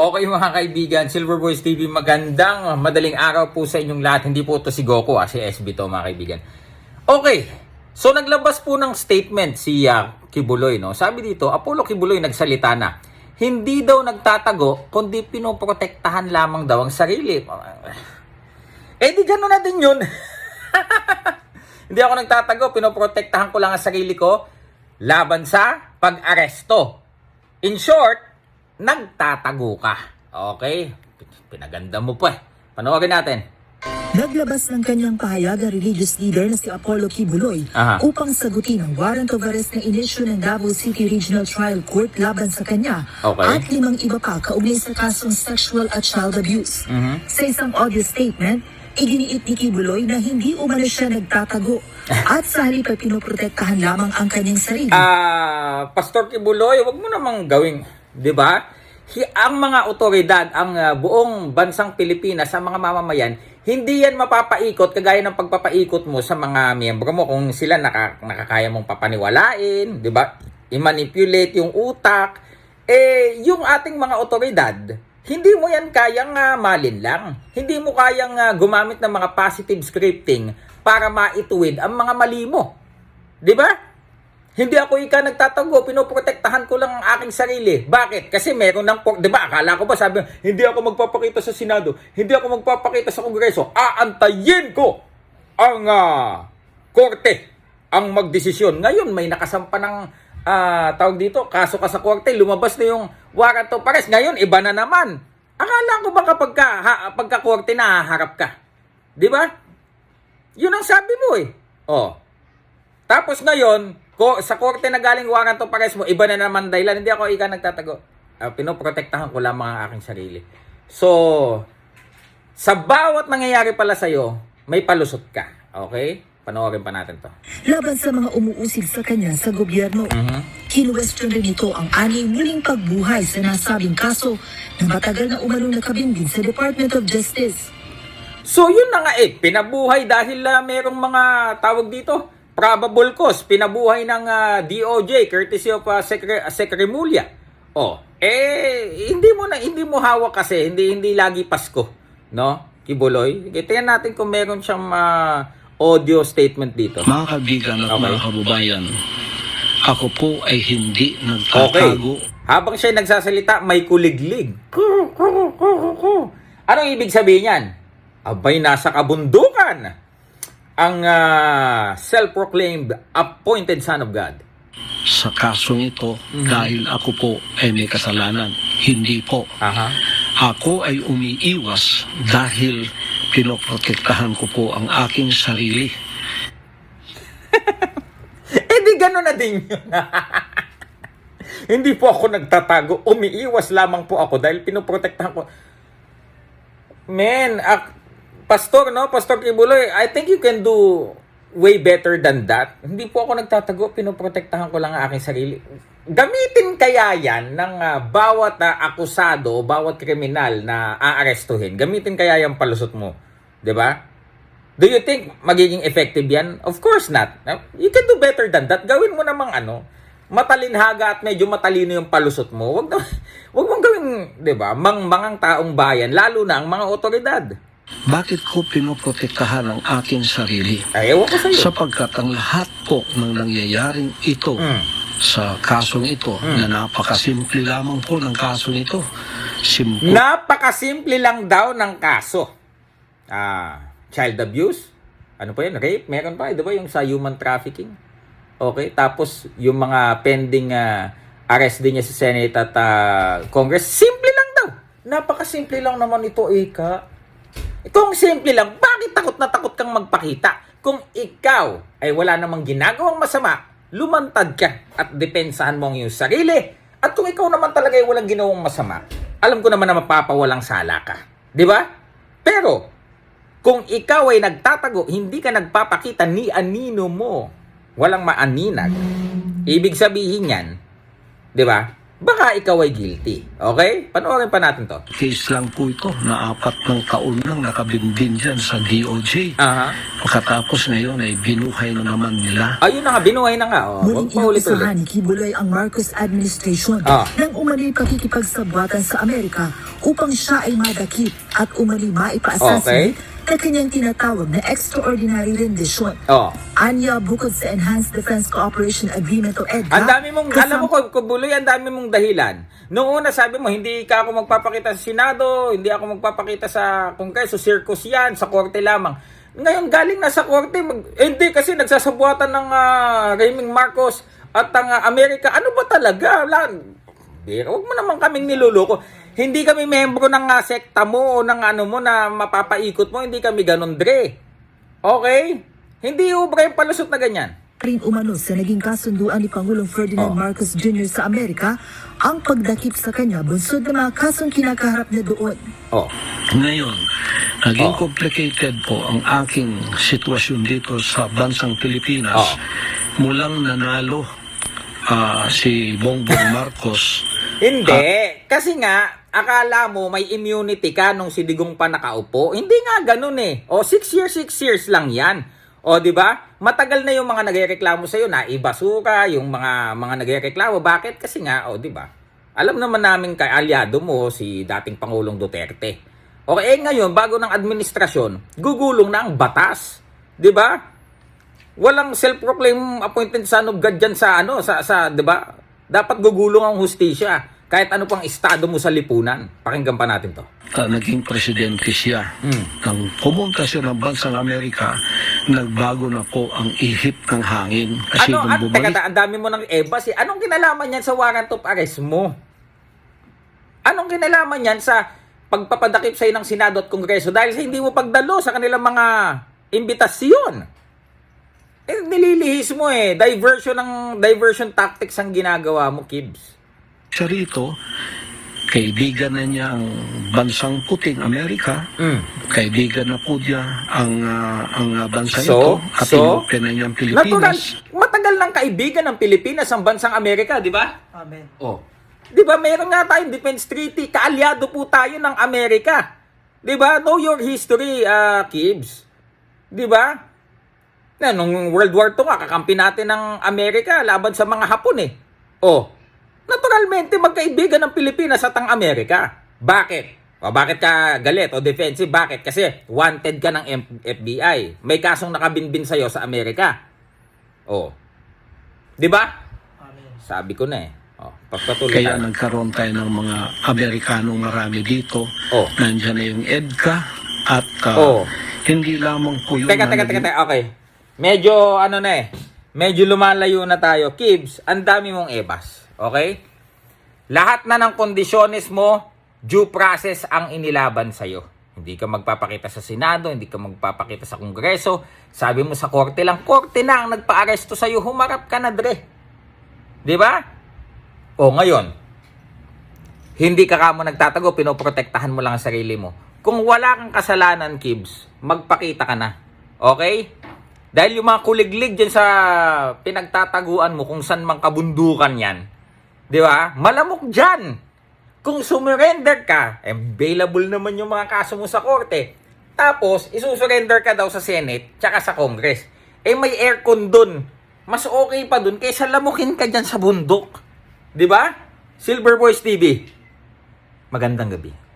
Okay mga kaibigan, Silver Boys TV, magandang madaling araw po sa inyong lahat. Hindi po to si Goku, ah, si SB to mga kaibigan. Okay, so naglabas po ng statement si ah, Kibuloy. No? Sabi dito, Apollo Kibuloy nagsalita na, hindi daw nagtatago, kundi pinoprotektahan lamang daw ang sarili. Eh di gano'n na din yun. hindi ako nagtatago, pinoprotektahan ko lang ang sarili ko laban sa pag-aresto. In short, nagtatago ka. Okay? Pinaganda mo pa eh. Panoorin natin. Naglabas ng kanyang pahayag ang religious leader na si Apollo Kibuloy Aha. upang sagutin ang warrant of arrest na inisyu ng Davao City Regional Trial Court laban sa kanya Okay. at limang iba pa kaugnay sa kasong sexual at child abuse. Mhm. Sa isang audio statement, iginiit ni Kibuloy na hindi umano siya nagtatago at sa halip ay pinoprotektahan lamang ang kanyang sarili. Ah, Pastor Kibuloy, wag mo namang gawing, 'di ba? Ang mga otoridad, ang ah, buong bansang Pilipinas, ang mga mamamayan, hindi yan mapapaikot kagaya ng pagpapaikot mo sa mga miyembro mo kung sila naka, nakakaya mong papaniwalain, 'di ba? I-manipulate yung utak. Eh, yung ating mga otoridad, hindi mo yan kayang ah, malin lang. Hindi mo kayang ah, gumamit ng mga positive scripting para maituwid ang mga mali mo. 'Di ba? Hindi ako ika nagtatago, pinoprotektahan ko lang ang aking sarili. Bakit? Kasi meron ng, di ba, akala ko ba sabi, hindi ako magpapakita sa Senado, hindi ako magpapakita sa Kongreso, aantayin ko ang ah, korte ang magdesisyon. Ngayon, may nakasampa ng, ah, tawag dito, kaso ka sa korte, lumabas na yung warrant of arrest. Ngayon, iba na naman. Akala ko ba kapag ka, ha, pagka korte na, harap ka? Di ba? Yun ang sabi mo eh. Oh, tapos ngayon, ko, sa korte na galing warrant of arrest mo, iba na naman dahilan. Hindi ako ika nagtatago. Uh, pinoprotektahan ko lamang ang aking sarili. So, sa bawat nangyayari pala sa'yo, may palusot ka. Okay? Panoorin pa natin to. Laban sa mga umuusig sa kanya sa gobyerno. Mhm. Kinuwestiyon rin ito ang anyay muling pagbuhay sa nasabing kaso na matagal na umanong nakabinbin sa Department of Justice. So, yun na nga eh. Pinabuhay dahil uh, merong mga tawag dito, probable cause. Pinabuhay ng ah, DOJ, courtesy of uh, Secre- Secretary Mulya. Oh, eh, hindi mo na, hindi mo hawak kasi, hindi, hindi lagi Pasko. No? Kibuloy. Tingnan natin kung meron siyang ah, audio statement dito. Mga kaibigan at Okay. mga kababayan, ako po ay hindi Okay. nagtatago. Habang siya nagsasalita, may kuliglig. Ku, ku, ku, ku, ku. Anong ibig sabihin yan? Abay, nasa kabundukan ang ah, self-proclaimed appointed son of God. Sa kasong ito, Mhm. dahil ako po ay may kasalanan. Hindi po. Aha. Ako ay umiiwas dahil pinoprotektahan ko po ang aking sarili. Eh di gano'n na din yun. Hindi po ako nagtatago. Umiiwas lamang po ako dahil pinoprotektahan ko. Men, ak- Pastor, no? Pastor Kibuloy, I think you can do way better than that. Hindi po ako nagtatago. Pinoprotektahan ko lang ang aking sarili. Gamitin kaya yan ng ah, bawat ah, akusado, bawat kriminal na aarestuhin. Gamitin kaya yung palusot mo. 'Di ba? Do you think magiging effective yan? Of course not. You can do better than that. Gawin mo namang ano, matalinhaga at medyo matalino yung palusot mo. Wag na, wag mong gawing, 'di ba? Mangmangang taong bayan, lalo na ang mga otoridad. Bakit ko pinoprotektahan ang aking sarili? Ay, ewan ko sa iyo. Sapagkat ang lahat po ng nangyayaring ito Mm. sa kasong ito na napakasimple lamang po ng kasong ito. Simple Napakasimple lang daw ng kaso. Ah, child abuse. Ano pa 'yan? Rape, meron pa, 'di ba, yung sa human trafficking. Okay, tapos yung mga pending ah, arrest din niya sa Senate at ah, Congress, simple lang daw. Napakasimple lang naman ito, Ika. Kung simple lang, bakit takot na takot kang magpakita? Kung ikaw ay wala namang ginagawang masama, lumantad ka at depensahan mo ang iyong sarili. At kung ikaw naman talaga ay walang ginawang masama, alam ko naman na mapapawalang sala ka. Di ba? Pero, kung ikaw ay nagtatago, hindi ka nagpapakita ni anino mo, walang maaninag, ibig sabihin yan, di ba? Baka ikaw ay guilty. Okay? Panoorin pa natin to. Case lang po ito na apat ng taon lang nakabimbin dyan sa DOJ. Aha. Pagkatapos ngayon ay binuhay na naman nila. Ayun na nga, binuhay na nga. Oh, Muling Huwag pa ulit-ulit. inumpisahan ni Kibuloy ang Marcos administration Ah. nang umali pakikipagsabwatan sa Amerika upang siya ay madakip at umali maipa-assassinate na kanyang tinatawag na extraordinary rendition. Oh. Anya, bukod sa Enhanced Defense Cooperation Agreement o EDCA, Ang dami mong, kasam- alam mo Kubuloy, ang dami mong dahilan. Noong una sabi mo, hindi ka ako magpapakita sa Senado, hindi ako magpapakita sa Kongreso, circus yan, sa korte lamang. Ngayon, galing na sa korte, mag, eh, hindi kasi nagsasabuatan ng uh, Raymond Marcos at ang ah, Amerika. Ano ba talaga? Bira, Huwag mo naman kaming niluloko. Hindi kami membro ng ah, sekta mo o ng ano mo na mapapaikot mo. Hindi kami ganun, Dre. Okay? Hindi ubra yung palusot na ganyan. rin umano sa naging kasunduan ni Pangulong Ferdinand Oh. Marcos Jr. sa Amerika ang pagdakip sa kanya bunsod ng mga kasong kinakaharap niya doon. Oh. Ngayon, naging Oh. complicated po ang aking sitwasyon dito sa bansang Pilipinas. Oh. Mulang nanalo ah, si Bongbong Marcos. Hindi. Kasi nga, akala mo may immunity ka nung si Digong pa nakaupo. Hindi nga ganun eh. O, six years, six years lang yan. O, di ba? Matagal na yung mga nagrereklamo sa'yo na ibasura, yung mga mga nagrereklamo. Bakit? Kasi nga, o, di ba? Alam naman namin kay aliado mo, si dating Pangulong Duterte. Okay, eh ngayon, bago ng administrasyon, gugulong na ang batas. Di ba? Walang self-proclaimed appointed son of God sa ano, sa, sa 'di ba? Dapat gugulong ang hustisya kahit ano pang estado mo sa lipunan. Pakinggan pa natin 'to. Ah, naging presidente siya. Hmm. Nang pumunta siya ng bansang Amerika, nagbago na po ang ihip ng hangin. Kasi Ano, at, teka, bumalik, ta- ang dami mo ng ebas eh. Anong kinalaman yan sa warrant of arrest mo? Anong kinalaman yan sa pagpapadakip sa'yo ng Senado at Kongreso dahil sa hindi mo pagdalo sa kanilang mga imbitasyon? Eh, nililihis mo eh. Diversion ng diversion tactics ang ginagawa mo, Kibs. Siya rito, kaibigan na niya ang bansang puting Amerika, Mm. kaibigan na po niya ang ah, ang ah, bansa So, ito at so, na niya ang Natural, Pilipinas. matagal ng kaibigan ng Pilipinas ang bansang Amerika, di ba? Amen. Oh. Di ba, meron nga tayong defense treaty, kaalyado po tayo ng Amerika. Di ba? Know your history, uh, Kibs. Di ba? Na, nung World War II nga, kakampi natin ng Amerika laban sa mga Hapon eh. Oh. Naturalmente, magkaibigan ng Pilipinas at ang Amerika. Bakit? O bakit ka galit o defensive? Bakit? Kasi wanted ka ng M- FBI. May kasong nakabinbin sa'yo sa Amerika. Oh. Di ba? Sabi ko na eh. Oh, pagpatuloy Kaya tayo. nagkaroon tayo ng mga Amerikanong marami dito. Oh. Nandiyan na yung EDCA at ah, Oh. hindi lamang po yun Teka, teka, teka, teka. Okay. Medyo, ano na eh. Medyo lumalayo na tayo. Kibs, ang dami mong ebas. Okay? Lahat na ng kondisyones mo, due process ang inilaban sa'yo. Hindi ka magpapakita sa Senado, hindi ka magpapakita sa Kongreso. Sabi mo sa korte lang, korte na ang nagpa-aresto sa'yo. Humarap ka na, Dre. Di ba? O, ngayon, hindi ka kamo nagtatago, pinoprotektahan mo lang ang sarili mo. Kung wala kang kasalanan, Kibs, magpakita ka na. Okay? Dahil yung mga kuliglig dyan sa pinagtataguan mo kung saan mang kabundukan yan, di ba? Malamok dyan. Kung sumurrender ka, available naman yung mga kaso mo sa korte. Tapos, isusurrender ka daw sa Senate tsaka sa Congress. Eh may aircon dun. Mas okay pa dun kaysa lamukin ka dyan sa bundok. Di ba? Silver Boys TV. Magandang gabi.